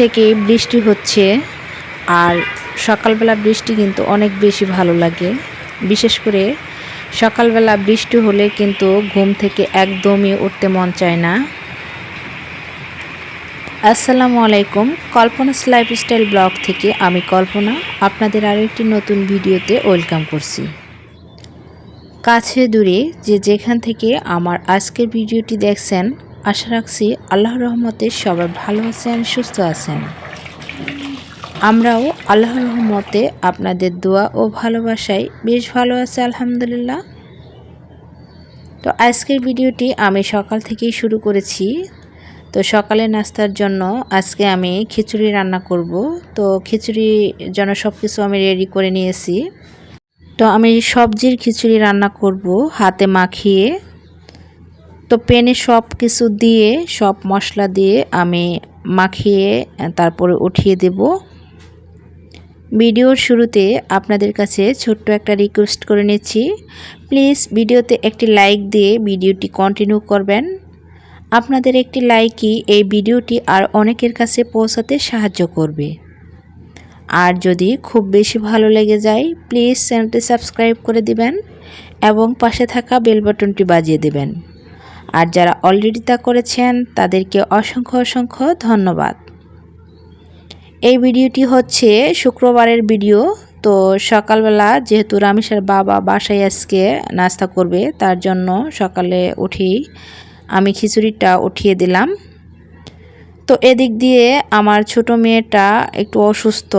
থেকে বৃষ্টি হচ্ছে আর সকালবেলা বৃষ্টি কিন্তু অনেক বেশি ভালো লাগে। বিশেষ করে সকালবেলা বৃষ্টি হলে কিন্তু ঘুম থেকে একদমই উঠতে মন চায় না। আসসালামু আলাইকুম, কল্পনাস লাইফস্টাইল ব্লগ থেকে আমি কল্পনা, আপনাদের আরও একটি নতুন ভিডিওতে ওয়েলকাম করছি। কাছে দূরে যে যেখান থেকে আমার আজকের ভিডিওটি দেখছেন আশা রাখছি আল্লাহর রহমতে সবাই ভালো আছেন, সুস্থ আছেন। আমরাও আল্লাহর রহমতে আপনাদের দোয়া ও ভালোবাসায় বেশ ভালো আছে, আলহামদুলিল্লাহ। তো আজকের ভিডিওটি আমি সকাল থেকেই শুরু করেছি। তো সকালে নাস্তার জন্য আজকে আমি খিচুড়ি রান্না করব। তো খিচুড়ি জন্য সব কিছু আমি রেডি করে নিয়েছি। তো আমি সবজির খিচুড়ি রান্না করব, হাতে মাখিয়ে। তো প্যানে সব কিছু দিয়ে, সব মশলা দিয়ে আমি মাখিয়ে, তারপরে উঠিয়ে দেব। ভিডিওর শুরুতে আপনাদের কাছে ছোট্ট একটা রিকোয়েস্ট করে নিচ্ছি। প্লিজ ভিডিওতে একটি লাইক দিয়ে ভিডিওটি কন্টিনিউ করবেন। আপনাদের একটি লাইকই এই ভিডিওটি আর অনেকের কাছে পৌঁছাতে সাহায্য করবে। আর যদি খুব বেশি ভালো লেগে যায় প্লিজ চ্যানেলটি সাবস্ক্রাইব করে দিবেন এবং পাশে থাকা বেল বাটনটি বাজিয়ে দেবেন। আর যারা অলরেডি তা করেছেন, তাদেরকে অসংখ্য অসংখ্য ধন্যবাদ। এই ভিডিওটি হচ্ছে শুক্রবারের ভিডিও, তো সকালবেলা যেহেতু রামেশের বাবা বাসায় আজকে নাস্তা করবে, তার জন্য সকালে উঠেই আমি খিচুড়িটা উঠিয়ে দিলাম। তো এদিক দিয়ে আমার ছোট মেয়েটা একটু অসুস্থ,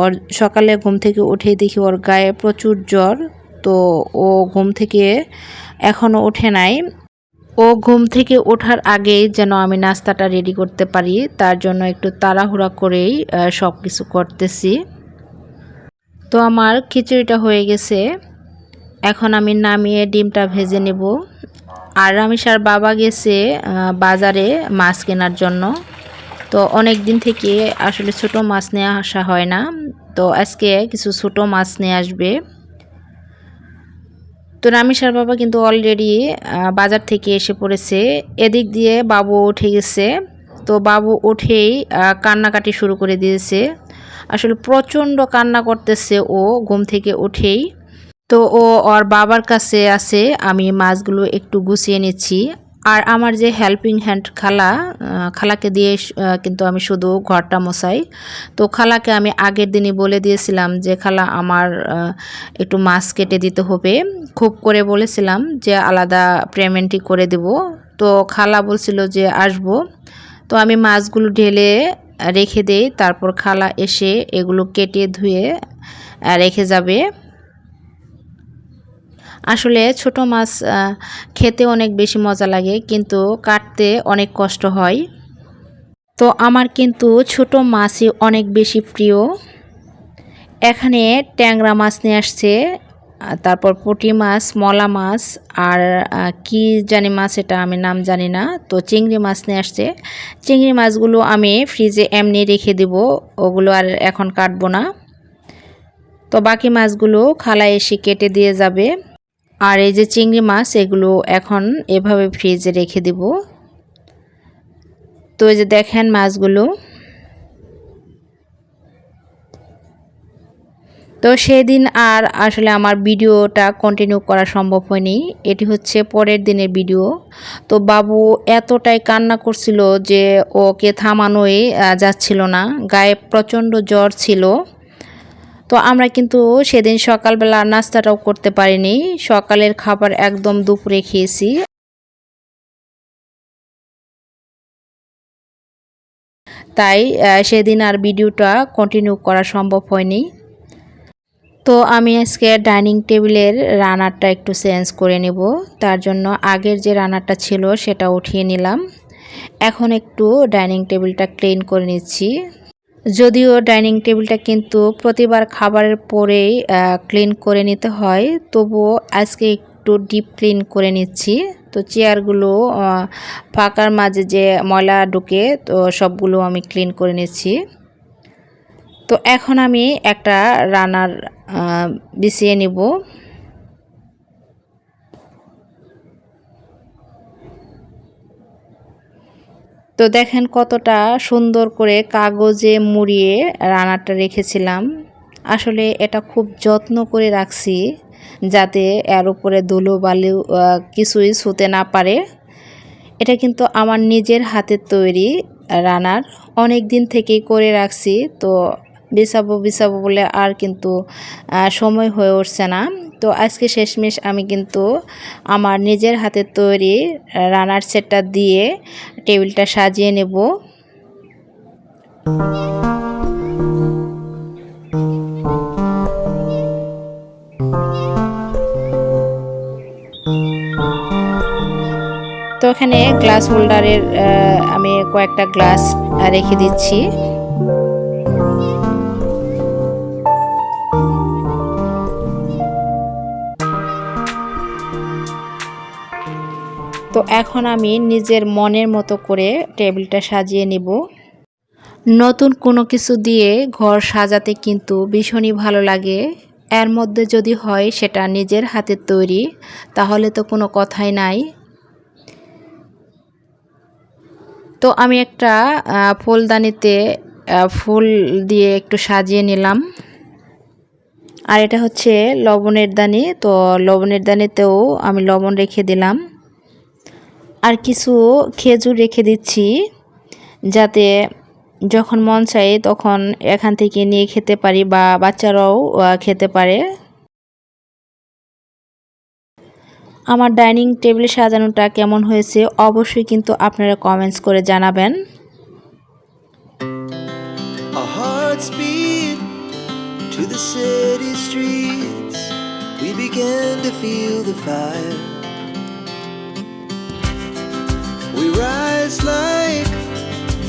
ওর সকালে ঘুম থেকে উঠে দেখি ওর গায়ে প্রচুর জ্বর, তো ও ঘুম থেকে এখনও ওঠে নাই। ও ঘুম থেকে ওঠার আগেই যেন আমি নাস্তাটা রেডি করতে পারি, তার জন্য একটু তাড়াহুড়া করেই সব কিছু করতেছি। তো আমার খিচুড়িটা হয়ে গেছে। এখন আমি নামিয়ে ডিমটা ভেজে নেব। আর রামিসার বাবা গেছে বাজারে মাছ কেনার জন্য। তো অনেক দিন থেকে আসলে ছোট মাছ নিয়ে আসা হয় না। তো আজকে কিছু ছোট মাছ নিয়ে আসবে। তো রামিসার বাবা কিন্তু অলরেডি বাজার থেকে এসে পড়েছে। এদিক দিয়ে বাবু উঠে গেছে। তো বাবু উঠেই কান্নাকাটি শুরু করে দিয়েছে। আসলে প্রচণ্ড কান্না করতেছে ও ঘুম থেকে উঠেই। তো ও ওর বাবার কাছে আছে, আমি মাছগুলো একটু গুছিয়ে নিচ্ছি। আর আমার যে হেল্পিং হ্যান্ড খালা খালাকে দিয়ে কিন্তু আমি শুধু ঘরটা মশাই তো খালাকে আমি আগের দিনই বলে দিয়েছিলাম যে, খালা, আমার একটু মাছ কেটে দিতে হবে। খুব করে বলেছিলাম যে, আলাদা পেমেন্টই করে দেব। তো খালা বলছিল যে, আসব। তো আমি মাছগুলো ঢেলে রেখে দেই। তারপর খালা এসে এগুলো কেটে ধুয়ে রেখে যাবে। আসলে ছোট মাছ খেতে অনেক বেশি মজা লাগে, কিন্তু কাটতে অনেক কষ্ট হয়। তো আমার কিন্তু ছোট মাছই অনেক বেশি প্রিয়। এখানে ট্যাংরা মাছ নিয়ে আসছে তারপর পুঁটি মাছ, মলা মাছ, আর কি জানি মাছ এটা আমি নাম জানি না, তো চিংড়ি মাছ নিয়ে আসছে। চিংড়ি মাছগুলো আমি ফ্রিজে এমনি রেখে দেব, ওগুলো আর এখন কাটবো না। তো বাকি মাছগুলো খালা এসে কেটে দিয়ে যাবে। আর এই যে চিংড়ি মাছ, এগুলো এখন এভাবে ফ্রিজে রেখে দেব। তো এই যে দেখেন মাছগুলো। তো সেদিন আর আসলে আমার ভিডিওটা কন্টিনিউ করা সম্ভব হয়নি। এটি হচ্ছে পরের দিনের ভিডিও। তো বাবু এতটাই কান্না করছিল যে ওকে থামানোই যাচ্ছিল না। গায়ে প্রচণ্ড জ্বর ছিল। তো আমরা কিন্তু সেদিন সকালবেলা নাস্তাটাও করতে পারিনি। সকালের খাবার একদম দুপুরে খেয়েছি। তাই সেদিন আর ভিডিওটা কন্টিনিউ করা সম্ভব হয়নি। তো আমি আজকে ডাইনিং টেবিলের রানারটা একটু চেঞ্জ করে নেব। তার জন্য আগের যে রানারটা ছিল সেটা উঠিয়ে নিলাম। এখন একটু ডাইনিং টেবিলটা ক্লিন করে নিচ্ছি। যদিও ডাইনিং টেবিলটা কিন্তু প্রতিবার খাবারের পরেই ক্লিন করে নিতে হয়, তবুও আজকে একটু ডিপ ক্লিন করে নিচ্ছি। তো চেয়ারগুলো ফাঁকার মাঝে যে ময়লা ঢুকে, তো সবগুলো আমি ক্লিন করে নিচ্ছি। তো এখন আমি একটা রানার বিছিয়ে নিব। তো দেখেন কতটা সুন্দর করে কাগজে মুড়িয়ে রান্নাটা রেখেছিলাম। আসলে এটা খুব যত্ন করে রাখছি যাতে এর উপরে ধুলো বালি কিছুই ছুতে না পারে। এটা কিন্তু আমার নিজের হাতের তৈরি রানার অনেক দিন থেকেই করে রাখছি। তো বিছাবো বিছাবো বলে আর কিন্তু সময় হয়ে উঠছে না। তো আজকে শেষমেশ আমি কিন্তু আমার নিজের হাতের তৈরি রানার সেটটা দিয়ে টেবিলটা সাজিয়ে নেব। তো এখানে গ্লাস হোল্ডারের আমি কয়েকটা গ্লাস রেখে দিচ্ছি। তো এখন আমি নিজের মনের মতো করে টেবিলটা সাজিয়ে নেব। নতুন কোনো কিছু দিয়ে ঘর সাজাতে কিন্তু ভীষণই ভালো লাগে। এর মধ্যে যদি হয় সেটা নিজের হাতের তৈরি, তাহলে তো কোনো কথাই নাই। তো আমি একটা ফুলদানিতে ফুল দিয়ে একটু সাজিয়ে নিলাম। আর এটা হচ্ছে লবণের দানি, তো লবণের দানিতেও আমি লবণ রেখে দিলাম। আর কিছু খেজুর রেখে দিচ্ছি, যাতে যখন মন চাই তখন এখান থেকে নিয়ে খেতে পারি বা বাচ্চারাও খেতে পারে আমার ডাইনিং টেবিল সাজানোটা কেমন হয়েছে অবশ্যই কিন্তু আপনারা কমেন্টস করে জানাবেন to the city streets. We began to feel the fire. We rise like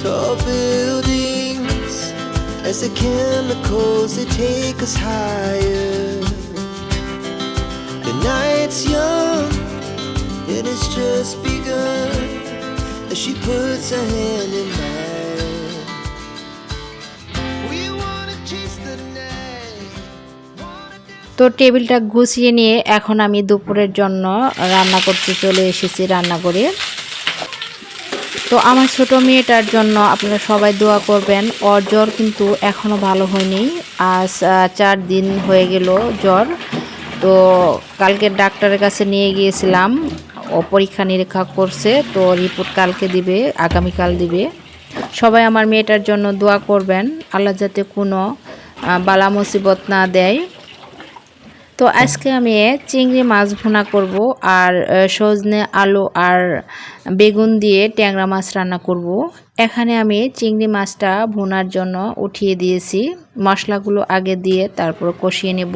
tall buildings as the chemicals they take us higher. The night's young and it's just begun as she puts her hand in mine. তো টেবিলটা গুছিয়ে নিয়ে এখন আমি দুপুরের জন্য রান্না করতে চলে এসেছি রান্নাঘরে তো আমার ছোট মেয়েটার জন্য আপনারা সবাই দোয়া করবেন। ওর জ্বর কিন্তু এখনও ভালো হয়নি। আজ চার দিন হয়ে গেল জ্বর। তো কালকে ডাক্তারের কাছে নিয়ে গিয়েছিলাম। ও পরীক্ষা নিরীক্ষা করছে, তো রিপোর্ট কালকে দিবে, আগামীকাল দিবে। সবাই আমার মেয়েটার জন্য দোয়া করবেন। আল্লাহ যাতে কোনো বালা মুসিবত না দেয়। তো আজকে আমি চিংড়ি মাছ ভুনা করব আর সজনে আলু আর বেগুন দিয়ে ট্যাংরা মাছ রান্না করব। এখানে আমি চিংড়ি মাছটা ভুনার জন্য উঠিয়ে দিয়েছি। মশলাগুলো আগে দিয়ে তারপর কষিয়ে নেব।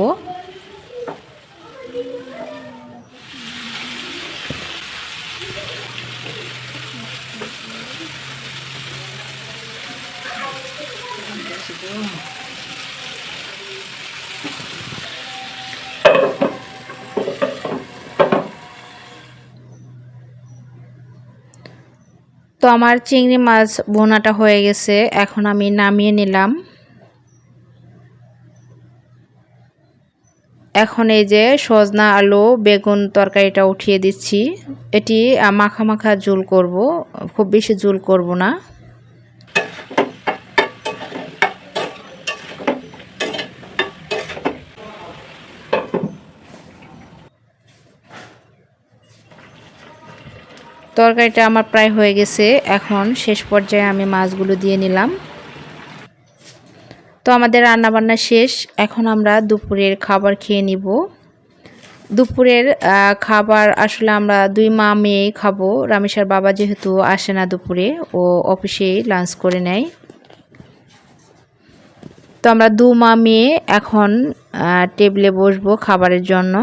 তো আমার চিংড়ি মাছ বোনাটা হয়ে গেছে, এখন আমি নামিয়ে নিলাম। এখন এই যে সজনা আলু, বেগুন তরকারিটা উঠিয়ে দিচ্ছি। এটি মাখা মাখা জুল করব, খুব বেশি জুল করব না। তরকারিটা আমার প্রায় হয়ে গেছে। এখন শেষ পর্যায়ে আমি মাছগুলো দিয়ে নিলাম। তো আমাদের রান্নাবান্না শেষ। এখন আমরা দুপুরের খাবার খেয়ে নিব। দুপুরের খাবার আসলে আমরা দুই মা মেয়ে খাব। রামেশার বাবা যেহেতু আসে না দুপুরে, ও অফিসেই লাঞ্চ করে নেয়। তো আমরা দু মা মেয়ে এখন টেবিলে বসবো খাবারের জন্য।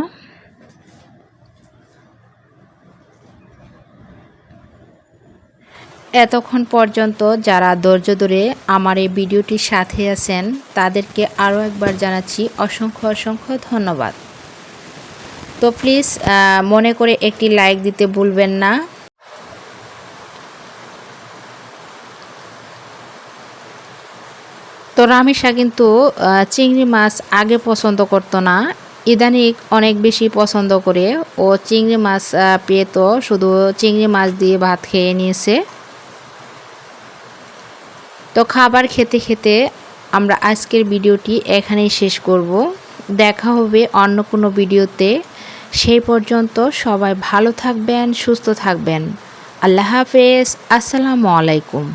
এতক্ষণ পর্যন্ত যারা ধৈর্য ধরে আমার এই ভিডিওটির সাথে আছেন, তাদেরকে আরও একবার জানাচ্ছি অসংখ্য অসংখ্য ধন্যবাদ। তো প্লিজ মনে করে একটি লাইক দিতে ভুলবেন না। তো রামিসা কিন্তু চিংড়ি মাছ আগে পছন্দ করতো না। ইদানিক অনেক বেশি পছন্দ করে ও চিংড়ি মাছ পেয়ে তো শুধু চিংড়ি মাছ দিয়ে ভাত খেয়ে নিয়েছে। তো খাবার খেতে খেতে আমরা আজকের ভিডিওটি এখানেই শেষ করব। দেখা হবে অন্য কোনো ভিডিওতে। সেই পর্যন্ত সবাই ভালো থাকবেন, সুস্থ থাকবেন। আল্লাহ হাফেজ। আসসালামু আলাইকুম।